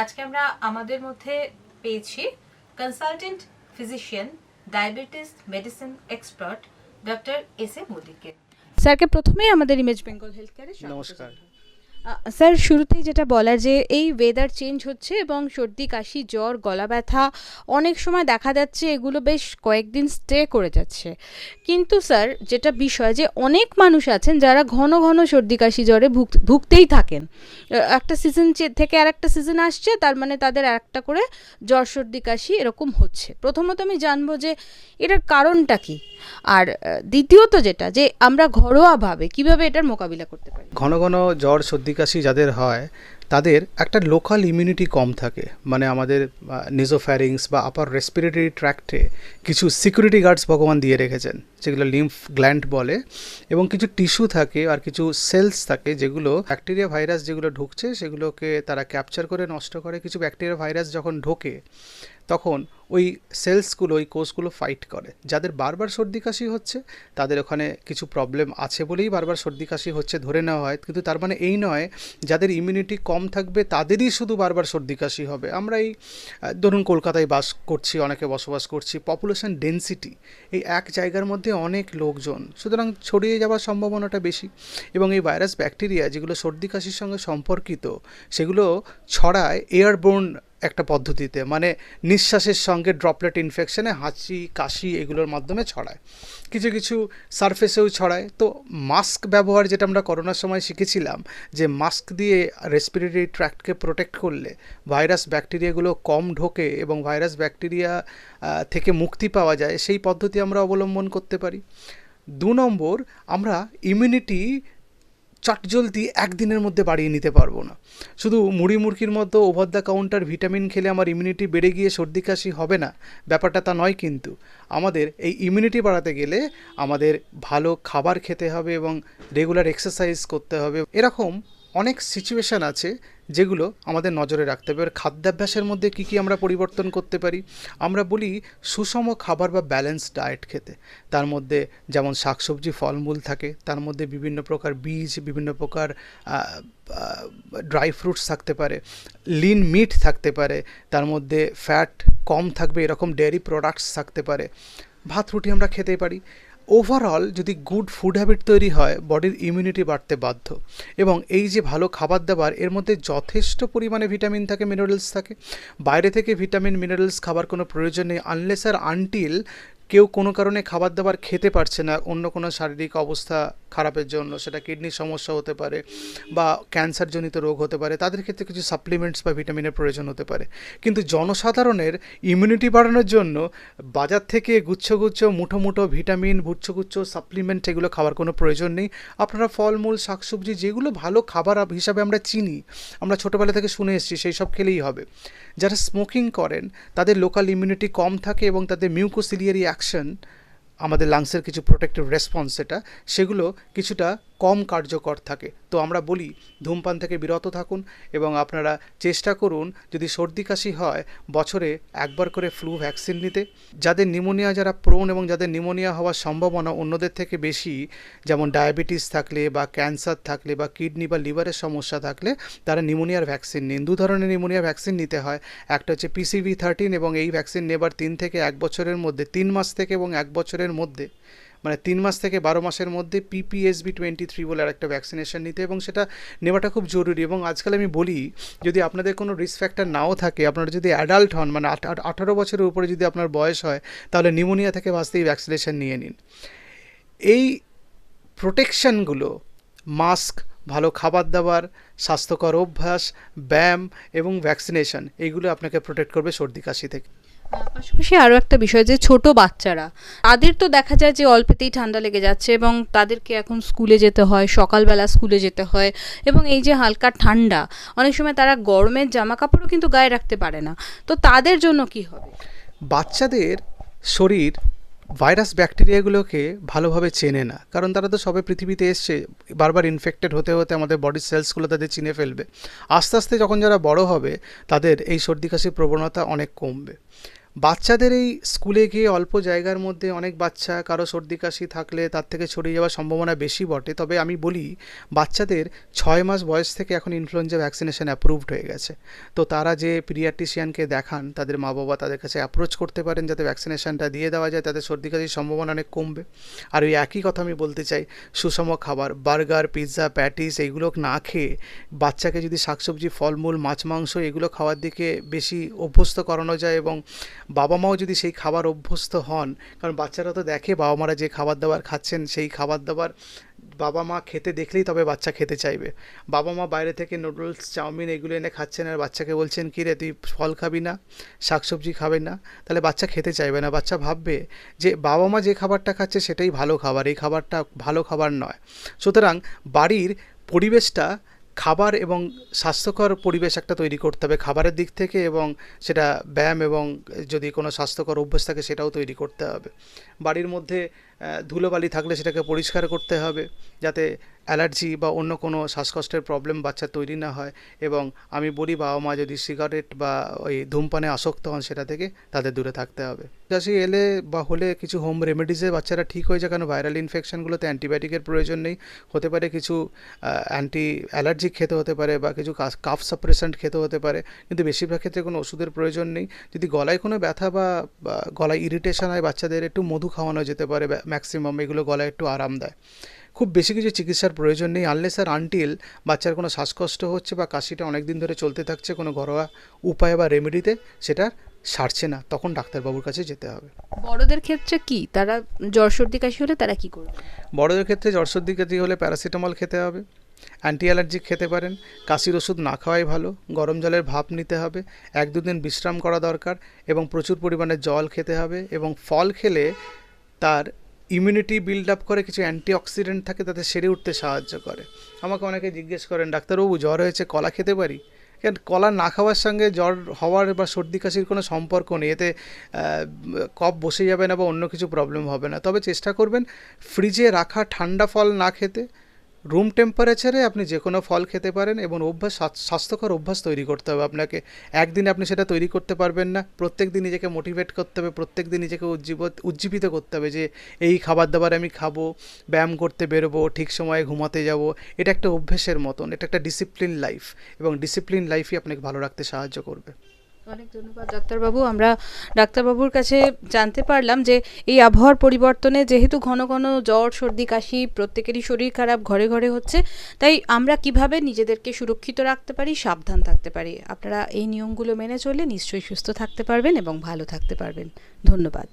আজকে আমরা আমাদের মধ্যে পেয়েছি consultant physician diabetes medicine expert doctor S A মোদিকে স্যারকে প্রথমেই আমাদের ইমেজ বেঙ্গল হেলথ কেয়ারে নমস্কার। স্যার, শুরুতেই যেটা বলা যে এই ওয়েদার চেঞ্জ হচ্ছে এবং সর্দি, কাশি, জ্বর, গলা ব্যথা অনেক সময় দেখা যাচ্ছে এগুলো বেশ কয়েকদিন স্টে করে যাচ্ছে। কিন্তু স্যার, যেটা বিষয় যে অনেক মানুষ আছেন যারা ঘন ঘন সর্দি, কাশি, জ্বরে ভুগ- ভুগতেই থাকেন। একটা সিজন থেকে আর একটা সিজন আসছে, তার মানে তাদের একটা করে জ্বর, সর্দি, কাশি এরকম হচ্ছে। প্রথমত আমি জানব যে এটার কারণটা কি। আর দ্বিতীয়ত যেটা যে আমরা ঘরোয়াভাবে কীভাবে এটার মোকাবিলা করতে পারি। ঘন ঘন জ্বর, সর্দি কাশি যাদের হয়, তাদের একটা লোকাল ইমিউনিটি কম থাকে। মানে আমাদের নিজোফ্যারিংস বা আপার রেসপিরেটরি ট্র্যাক্টে কিছু সিকিউরিটি গার্ডস ভগবান দিয়ে রেখেছেন। যেগুলো লিম্ফ গ্ল্যান্ড বলে, এবং কিছু টিস্যু থাকে আর কিছু সেলস থাকে যেগুলো ব্যাকটেরিয়া ভাইরাস যেগুলো ঢুকছে সেগুলোকে তারা ক্যাপচার করে, নষ্ট করে। কিছু ব্যাকটেরিয়া ভাইরাস যখন ঢোকে, তখন ওই সেলসগুলো ওই কোষগুলো ফাইট করে। যাদের বারবার সর্দি কাশি হচ্ছে, তাদের ওখানে কিছু প্রবলেম আছে বলেই বারবার সর্দি কাশি হচ্ছে ধরে নেওয়া হয়। কিন্তু তার মানে এই নয়, যাদের ইমিউনিটি কম থাকবে, তাদেরই শুধু বারবার সর্দি কাশি হবে। আমরা এই ধরুন কলকাতায় বাস করছি, অনেকে বসবাস করছি পপুলেশন ডেন্সিটি এই এক জায়গার মধ্যে অনেক লোকজন। সুতরাং ছড়িয়ে যাওয়ার সম্ভাবনাটা বেশি। এবং এই ভাইরাস ব্যাকটেরিয়া যেগুলো সর্দি, কাশির সঙ্গে সম্পর্কিত, সেগুলো ছড়ায় এয়ারবোর্ন একটা পদ্ধতিতে মানে নিঃশ্বাসের সঙ্গে ড্রপলেট ইনফেকশনে হাঁচি, কাশি এগুলোর মাধ্যমে ছড়ায়। কিছু কিছু সারফেসেও ছড়ায়। তো মাস্ক ব্যবহার যেটা আমরা করোনার সময় শিখেছিলাম, যে মাস্ক দিয়ে রেসপিরেটরি ট্র্যাক্টকে প্রোটেক্ট করলে ভাইরাস ব্যাকটেরিয়াগুলো কম ঢোকে এবং ভাইরাস ব্যাকটেরিয়া থেকে মুক্তি পাওয়া যায়, সেই পদ্ধতি আমরা অবলম্বন করতে পারি। দু নম্বর, আমরা ইমিউনিটি চটজলদি একদিনের মধ্যে বাড়িয়ে নিতে পারব না। শুধু মুড়ি মুরগির মতো ওভার দ্য কাউন্টার ভিটামিন খেলে আমার ইমিউনিটি বেড়ে গিয়ে সর্দি কাশি হবে না। ব্যাপারটা তা নয় কিন্তু। আমাদের এই ইমিউনিটি বাড়াতে গেলে আমাদের ভালো খাবার খেতে হবে এবং রেগুলার এক্সারসাইজ করতে হবে। এরকম অনেক সিচুয়েশান আছে যেগুলো আমাদের নজরে রাখতে হবে। এবার খাদ্যাভ্যাসের মধ্যে কী কী আমরা পরিবর্তন করতে পারি? আমরা বলি সুষম খাবার বা ব্যালেন্স ডায়েট খেতে। তার মধ্যে যেমন শাকসবজি, ফলমূল থাকে, তার মধ্যে বিভিন্ন প্রকার বীজ, বিভিন্ন প্রকার ড্রাই ফ্রুটস থাকতে পারে লিন মিট থাকতে পারে, তার মধ্যে ফ্যাট কম থাকবে, এরকম ডেয়ারি প্রোডাক্টস থাকতে পারে। ভাত, রুটি আমরা খেতে পারি। ওভারঅল যদি গুড ফুড হ্যাবিট তৈরি হয় বডির ইমিউনিটি বাড়তে বাধ্য। এবং এই যে ভালো খাবার দাবার, এর মধ্যে যথেষ্ট পরিমাণে ভিটামিন থাকে মিনারেলস থাকে। বাইরে থেকে ভিটামিন মিনারেলস খাবার কোনো প্রয়োজন নেই আনলেস আর আনটিল কেউ কোনো কারণে খাবার দাবার খেতে পারছে না, অন্য কোনো শারীরিক অবস্থা খারাপের জন্য, সেটা কিডনির সমস্যা হতে পারে বা ক্যান্সারজনিত রোগ হতে পারে, তাদের ক্ষেত্রে কিছু সাপ্লিমেন্টস বা ভিটামিনের প্রয়োজন হতে পারে। কিন্তু জনসাধারণের ইমিউনিটি বাড়ানোর জন্য বাজার থেকে গুচ্ছ গুচ্ছ, মুঠো মুঠো ভিটামিন গুচ্ছ গুচ্ছ সাপ্লিমেন্ট এগুলো খাওয়ার কোনো প্রয়োজন নেই। আপনারা ফলমূল, শাকসবজি যেগুলো ভালো খাবার হিসাবে আমরা চিনি, আমরা ছোটোবেলা থেকে শুনে এসেছি, সেই সব খেলেই হবে। যারা স্মোকিং করেন, তাদের লোকাল ইমিউনিটি কম থাকে এবং তাদের মিউকোসিলিয়ারি অ্যাকশন আমাদের লাংসের কিছু প্রোটেক্টিভ রেসপন্স সেটা সেগুলো কিছুটা কম কার্যকর থাকে। তো আমরা বলি, ধূমপান থেকে বিরত থাকুন এবং আপনারা চেষ্টা করুন, যদি সর্দি কাশি হয়, বছরে একবার করে ফ্লু ভ্যাকসিন নিতে। যাদের নিমোনিয়া যারা প্রোন এবং যাদের নিমোনিয়া হওয়ার সম্ভাবনা অন্যদের থেকে বেশি, যেমন ডায়াবেটিস থাকলে বা ক্যান্সার থাকলে বা কিডনি বা লিভারের সমস্যা থাকলে, তারা নিমোনিয়ার ভ্যাকসিন নিন। দু ধরনের নিমোনিয়া ভ্যাকসিন নিতে হয়। একটা হচ্ছে পিসিভি থার্টিন এবং এই ভ্যাকসিন নেবার তিন থেকে এক বছরের মধ্যে, তিন মাস থেকে এবং এক বছরের মধ্যে। মানে তিন মাস থেকে বারো মাসের মধ্যে পিপিএসবি টোয়েন্টি থ্রি বলে আরেকটা ভ্যাকসিনেশন নিতে এবং সেটা নেওয়াটা খুব জরুরি এবং আজকাল আমি বলি, যদি আপনাদের কোনো রিস্ক ফ্যাক্টর নাও থাকে, আপনারা যদি অ্যাডাল্ট হন মানে আঠারো বছরের উপরে যদি আপনার বয়স হয়, তাহলে নিউমোনিয়া থেকে বাঁচতে এই ভ্যাকসিনেশন নিয়ে নিন। এই প্রোটেকশনগুলো মাস্ক ভালো খাবার দাবার, স্বাস্থ্যকর অভ্যাস, ব্যায়াম এবং ভ্যাকসিনেশন এইগুলো আপনাকে প্রোটেক্ট করবে সর্দি কাশি থেকে। পাশাপাশি আরও একটা বিষয় যে ছোট বাচ্চারা, তাদের তো দেখা যায় যে অল্পেতেই ঠান্ডা লেগে যাচ্ছে এবং তাদেরকে এখন স্কুলে যেতে হয়, সকালবেলা স্কুলে যেতে হয় এবং এই যে হালকা ঠান্ডা, অনেক সময় তারা গরমের জামা কাপড়ও কিন্তু গায়ে রাখতে পারে না। তো তাদের জন্য কি হবে? বাচ্চাদের শরীর ভাইরাস ব্যাকটেরিয়াগুলোকে ভালোভাবে চেনে না। কারণ তারা তো সবে পৃথিবীতে এসছে, বারবার ইনফেক্টেড হতে হতে আমাদের বডির সেলসগুলো তাদের চিনে ফেলবে। আস্তে আস্তে যখন যারা বড় হবে, তাদের এই সর্দি কাশির প্রবণতা অনেক কমবে। বাচ্চাদের এই স্কুলে গিয়ে অল্প জায়গার মধ্যে অনেক বাচ্চা কারও সর্দি কাশি থাকলে তার থেকে ছড়িয়ে যাওয়ার সম্ভাবনা বেশি বটে। তবে আমি বলি, বাচ্চাদের ছয় মাস বয়স থেকে এখন ইনফ্লুয়েঞ্জা ভ্যাকসিনেশন অ্যাপ্রুভড হয়ে গেছে। তো তারা যে পিরিয়াট্রিশিয়ানকে দেখান, তাদের মা বাবা তাদের কাছে অ্যাপ্রোচ করতে পারেন যাতে ভ্যাকসিনেশনটা দিয়ে দেওয়া যায় তাদের সর্দি কাশির সম্ভাবনা অনেক কমবে। আর ওই একই কথা আমি বলতে চাই, সুষম খাবার, বার্গার, পিৎজা, প্যাটিস এইগুলো না খেয়ে বাচ্চাকে যদি শাকসবজি, ফলমূল, মাছ, মাংস এগুলো খাওয়ার দিকে বেশি অভ্যস্ত করানো যায় এবং বাবা মাও যদি সেই খাবার অভ্যস্ত হন, কারণ বাচ্চারা তো দেখে বাবা মারা যে খাবার দাবার খাচ্ছেন, সেই খাবার দাবার বাবা মা খেতে দেখলেই তবে বাচ্চা খেতে চাইবে। বাবা মা বাইরে থেকে নুডলস, চাউমিন এগুলো এনে খাচ্ছেন আর বাচ্চাকে বলছেন কী রে তুই ফল খাবি না? শাকসবজি খাবে না? তাহলে বাচ্চা খেতে চাইবে না। বাচ্চা ভাববে যে বাবা মা যে খাবারটা খাচ্ছে সেটাই ভালো খাবার। এই খাবারটা ভালো খাবার নয়। সুতরাং বাড়ির পরিবেশটা খাবার এবং স্বাস্থ্যকর পরিবেশ একটা তৈরি করতে হবে খাবারের দিক থেকে এবং সেটা ব্যায়াম এবং যদি কোনো স্বাস্থ্যকর অভ্যাস থাকে সেটাও তৈরি করতে হবে। বাড়ির মধ্যে ধুলোবালি থাকলে সেটাকে পরিষ্কার করতে হবে যাতে অ্যালার্জি বা অন্য কোনো শ্বাসকষ্টের প্রবলেম বাচ্চা তৈরি না হয় এবং আমি বলি বাবা মা যদি সিগারেট বা ওই ধূমপানে আসক্ত হন সেটা থেকে তাদের দূরে থাকতে হবে। কাশি এলে বা হলে কিছু হোম রেমেডিসে বাচ্চারা ঠিক হয়ে যায়, কারণ ভাইরাল ইনফেকশনগুলোতে অ্যান্টিবায়োটিকের প্রয়োজন নেই। হতে পারে কিছু অ্যান্টি অ্যালার্জিক খেতে হতে পারে বা কিছু কাফ সাপ্রেসেন্ট খেতে হতে পারে, কিন্তু বেশিরভাগ ক্ষেত্রে কোনো ওষুধের প্রয়োজন নেই। যদি গলায় কোনো ব্যথা বা গলায় ইরিটেশন হয় বাচ্চাদের, একটু মধু খাওয়ানো যেতে পারে ম্যাক্সিমাম এগুলো গলায় একটু আরাম দেয়। খুব বেশি কিছু চিকিৎসার প্রয়োজন নেই আনলেস আর আনটিল বাচ্চার কোনো শ্বাসকষ্ট হচ্ছে বা কাশিটা অনেক দিন ধরে চলতে থাকছে কোনো ঘরোয়া উপায় বা রেমেডিতে সেটা সারছে না তখন ডাক্তারবাবুর কাছে যেতে হবে। বড়দের ক্ষেত্রে কি? তারা জ্বর সর্দি কাশি হলে তারা কি করবে? বড়দের ক্ষেত্রে জ্বর সর্দি কাশি হলে প্যারাসিটামল খেতে হবে অ্যান্টি অ্যালার্জিক খেতে পারেন কাশির ওষুধ না খাওয়াই ভালো গরম জলের ভাপ নিতে হবে এক দুদিন বিশ্রাম করা দরকার এবং প্রচুর পরিমাণে জল খেতে হবে এবং ফল খেলে তার ইমিউনিটি বিল্ড আপ করে কিছু অ্যান্টিঅক্সিডেন্ট থাকে তাতে সেরে উঠতে সাহায্য করে। আমাকে অনেকে জিজ্ঞেস করেন, ডাক্তারবাবু, জ্বর হয়েছে, কলা খেতে পারি? কেন, কলা না খাওয়ার সঙ্গে জ্বর হওয়ার বা সর্দি কাশির কোনো সম্পর্ক নেই। এতে কপ বসে যাবে না বা অন্য কিছু প্রবলেম হবে না। তবে চেষ্টা করবেন ফ্রিজে রাখা ঠান্ডা ফল না খেতে রুম টেম্পারেচারে আপনি যে কোনো ফল খেতে পারেন এবং অভ্যাস স্বাস্থ্যকর অভ্যাস তৈরি করতে হবে আপনাকে। একদিনে আপনি সেটা তৈরি করতে পারবেন না। প্রত্যেক দিন নিজেকে মোটিভেট করতে হবে প্রত্যেক দিন নিজেকে উজ্জীব, উজ্জীবিত করতে হবে যে, এই খাবার দাবার আমি খাব, ব্যায়াম করতে বেরোবো, ঠিক সময়ে ঘুমাতে যাব। এটা একটা অভ্যেসের মতন, এটা একটা ডিসিপ্লিন লাইফ এবং ডিসিপ্লিন লাইফই আপনাকে ভালো রাখতে সাহায্য করবে। অনেক ধন্যবাদ, ডাক্তারবাবু। আমরা ডাক্তারবাবুর কাছে জানতে পারলাম যে এই আবহাওয়ার পরিবর্তনে যেহেতু ঘন ঘন জ্বর, সর্দি, কাশি প্রত্যেকেরই শরীর খারাপ, ঘরে ঘরে হচ্ছে, তাই আমরা কীভাবে নিজেদেরকে সুরক্ষিত রাখতে পারি, সাবধান থাকতে পারি? আপনারা এই নিয়মগুলো মেনে চললে নিশ্চয়ই সুস্থ থাকতে পারবেন এবং ভালো থাকতে পারবেন। ধন্যবাদ।